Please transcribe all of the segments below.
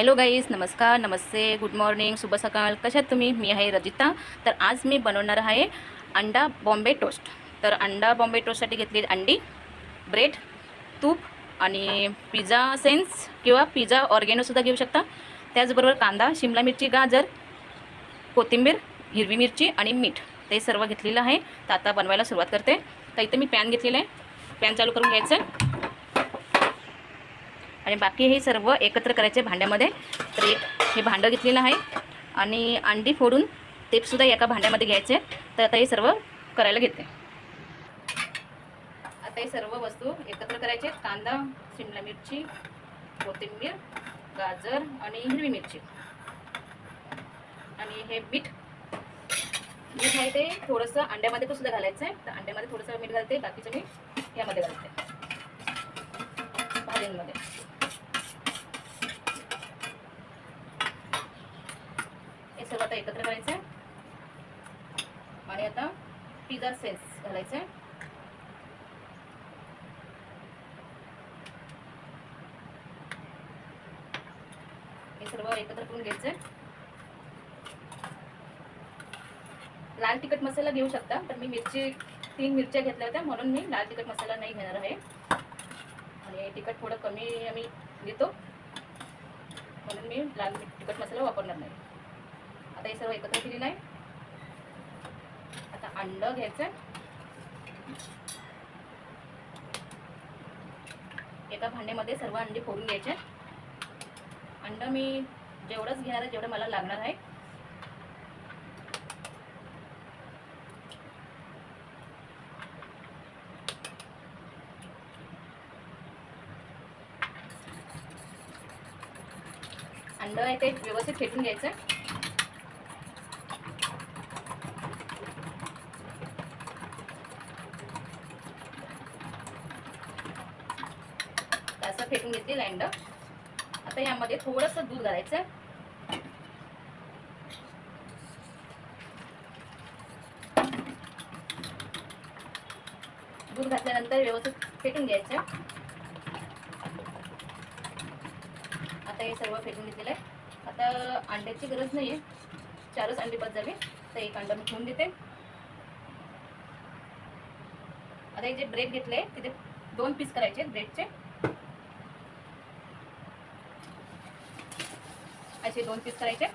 Hello guys नमस्कार नमस्ते good morning शुभ सकाळ. कशात तुम्ही? मी आहे रजिता. तर आज मी बनवणार आहे अंडा बॉम्बे टोस्ट. तर अंडा बॉम्बे टोस्टसाठी घेतली अंडी ब्रेड तूप आणि पिझ्झा सेन्स किंवा पिझ्झा ऑर्गेनोसुद्धा घेऊ शकता. त्याचबरोबर कांदा शिमला मिरची गाजर कोथिंबीर हिरवी मिरची आणि मीठ. ते सर्व घेतलेलं आहे. तर आता बनवायला सुरुवात करते. तर इथं मी पॅन घेतलेलं आहे. पॅन चालू करून घ्यायचं आहे. आणि बाकी हे सर्व एकत्र करायचे भांड्यामध्ये. तर एक हे भांडं घेतलेलं आहे. आणि अंडी फोडून तेपसुद्धा एका भांड्यामध्ये घ्यायचे. तर आता हे सर्व करायला घेते. आता हे सर्व वस्तू एकत्र करायचे. कांदा शिमला मिरची कोथिंबीर गाजर आणि हिरवी मिरची. आणि हे मीठ. मीठ आहे ते थोडंसं अंड्यामध्ये पण सुद्धा घालायचं आहे. तर अंड्यामध्ये थोडंसं मीठ घालते. बाकीचं मी यामध्ये घालते. भाजींमध्ये सर्व आता एकत्र करायचं आहे आणि आता पिझ्झा सेस घालायचं आहे हे सर्व एकत्र करून घ्यायचं आहे लाल तिखट मसाला घेऊ शकता पण मी मिरची तीन मिरच्या घेतल्या होत्या म्हणून मी लाल तिखट मसाला नाही घेणार आहे. आणि तिखट थोडं कमी आम्ही घेतो म्हणून मी लाल तिखट मसाला वापरणार नाही. आता हे सर्व एकत्र केलेलं आहे. आता अंड घ्यायचं. एका भांड्यामध्ये सर्व अंडी फोडून घ्यायचे. अंड मी जेवढंच घेणार आहे जेवढं मला लागणार आहे. अंड आहे ते व्यवस्थित फेटून घ्यायचं. करून फेटून घेतलेलं अंड आता यामध्ये थोडंसं दूध घालायचं. दूध घातल्यानंतर व्यवस्थित फेटून घ्यायचं. आता हे सर्व फेटून घेतलेलं आहे. आता अंड्याची गरज नाही आहे चारच अंडी बस झाली तर एक अंडा मी ठेवून देते. आता हे जे ब्रेड घेतले तिथे दोन पीस करायचे ब्रेडचे असे दोन पीस करायचे.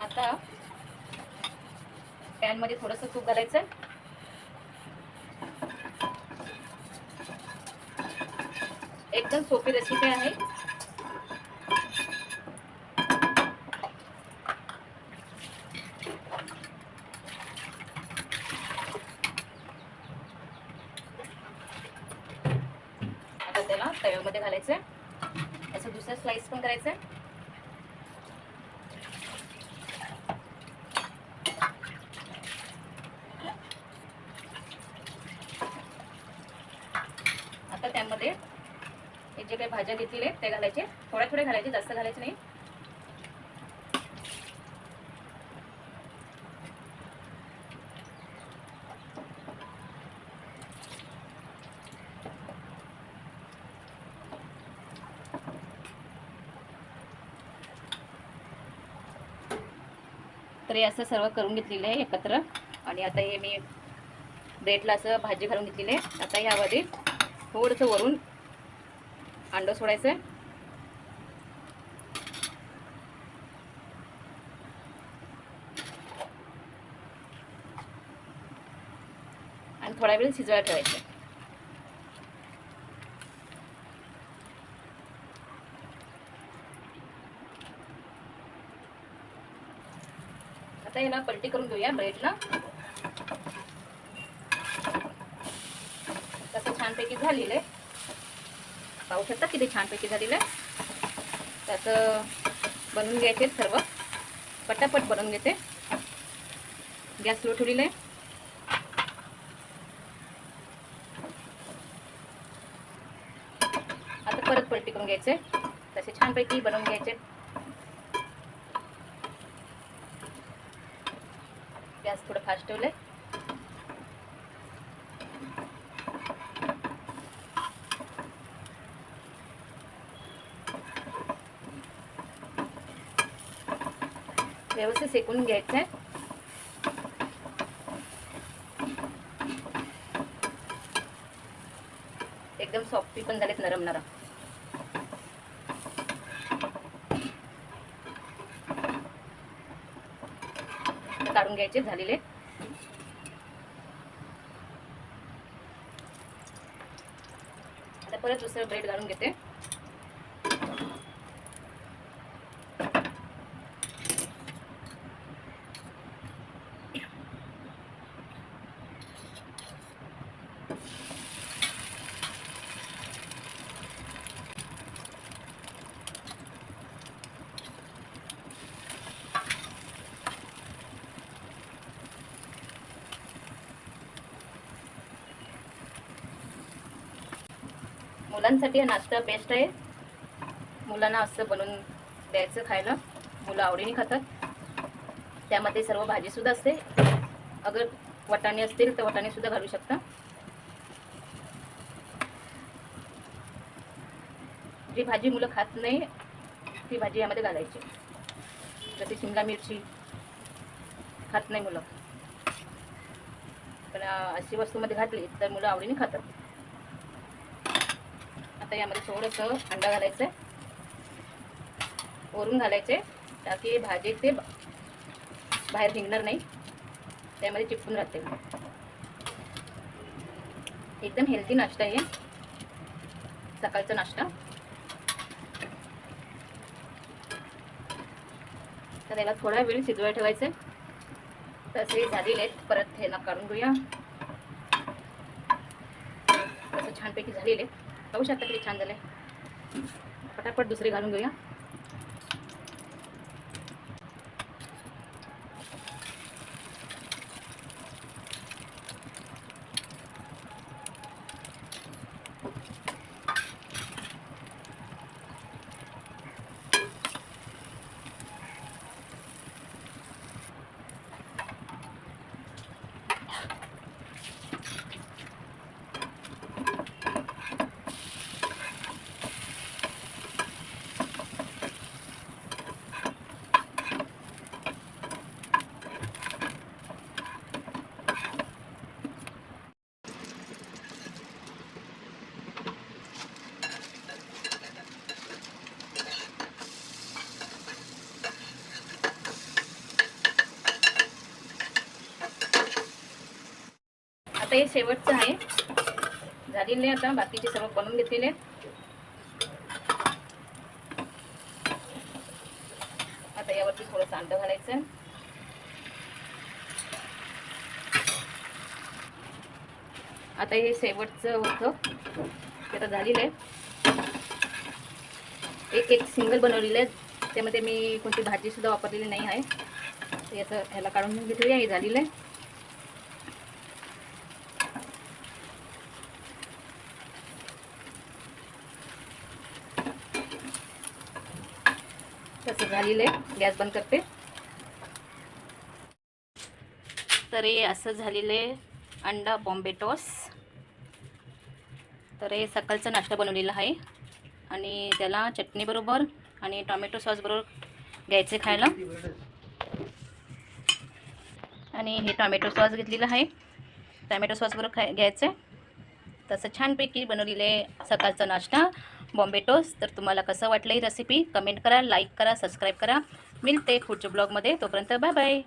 आता पॅनमध्ये थोडस तूप घालायचं. एकदम सोपी रेसिपी आहे. त्याला तव्यामध्ये घालायचं असं दुसरं स्लाइस पण करायचं आता त्यामध्ये हे जे काही भाज्या घेतलेले आहेत ते घालायचे. थोड्या थोड्या घालायचे जास्त घालायचे नाही. तर असं सर्व करून घेतलेलं आहे एकत्र. आणि आता हे मी ब्रेडला असं भाजी घालून घेतलेली आहे. आता यामध्ये थोडंसं वरून अंडं सोडायचं आहे आणि थोडा वेळ शिजवायला ठेवायचं आता याला पलटी करून घेऊया ब्रेडला. तसं छानपैकी झालेलं आहे. पाहू शकता किती छानपैकी झालेलं आहे. त्याचं बनवून घ्यायचे सर्व. पटापट बनवून घेते. गॅस स्लो ठेवलेला आहे. आता परत पलटी करून घ्यायचे. तसे छानपैकी बनवून घ्यायचे. गॅस थोडं फास्ट ठेवलं आहे व्यवस्थित सेकून घ्यायचं आहे एकदम सॉफ्टी पण झालेत नरम नरम. काढून घ्यायचे झालेले. आता परत दुसरं ब्रेड घालून घेते. मुलांसाठी हा नाश्ता बेस्ट आहे. मुलांना असं बनवून द्यायचं खायला. मुलं आवडीने खातात. त्यामध्ये सर्व भाजीसुद्धा असते. अगर वटाणे असतील तर वटाणेसुद्धा घालू शकता. जी भाजी मुलं खात नाही ती भाजी यामध्ये घालायची. जसे शिमला मिरची खात नाही मुलं. पण अशी वस्तूमध्ये घातली तर मुलं आवडीने खातात. आता यामध्ये थोडंसं अंडा घालायचं. ओरून वरून घालायचे. ताकी भाजी ते बाहेर निघणार नाही. त्यामध्ये चिपकून राहते. एकदम हेल्दी नाश्ता आहे. सकाळचा नाश्ता. तर याला थोडा वेळ शिजवाय ठेवायचं. तसे झालेले आहेत. परत हे ना काढून घेऊया. असं छानपैकी झालेले पाहू शकता किती छान झाले पटापट दुसरी घालून घेऊया. हे शेवटचं आहे. झालेले आता बाकीचे सर्व बनवून घेतलेले आता यावरती थोडंसं अंड घालायचं. आता हे शेवटचं होतं. ते आता झालेलं आहे. एक एक सिंगल बनवलेलं आहे. त्यामध्ये मी कोणती भाजी सुद्धा वापरलेली नाही आहे. याचं ह्याला काढून घेतलेली आहे हे झालेलं आहे तसं झालेलं आहे गॅस बंद करते. तर हे असं झालेलं आहे अंडा बॉम्बे टॉस. तर हे सकाळचा नाश्ता बनवलेला आहे. आणि त्याला चटणीबरोबर आणि टॉमॅटो सॉसबरोबर घ्यायचे खायला. आणि हे टॉमॅटो सॉस घेतलेलं आहे. टॉमॅटो सॉसबरोबर खाय घ्यायचं. आहे तसं छानपैकी बनवलेले सकाळचा नाश्ता. बॉम्बे टोस्ट. तर तुम्हाला कसं वाटलं ही रेसिपी कमेंट करा लाईक करा सबस्क्राईब करा. मिळते पुढच्या ब्लॉगमध्ये तोपर्यंत बाय बाय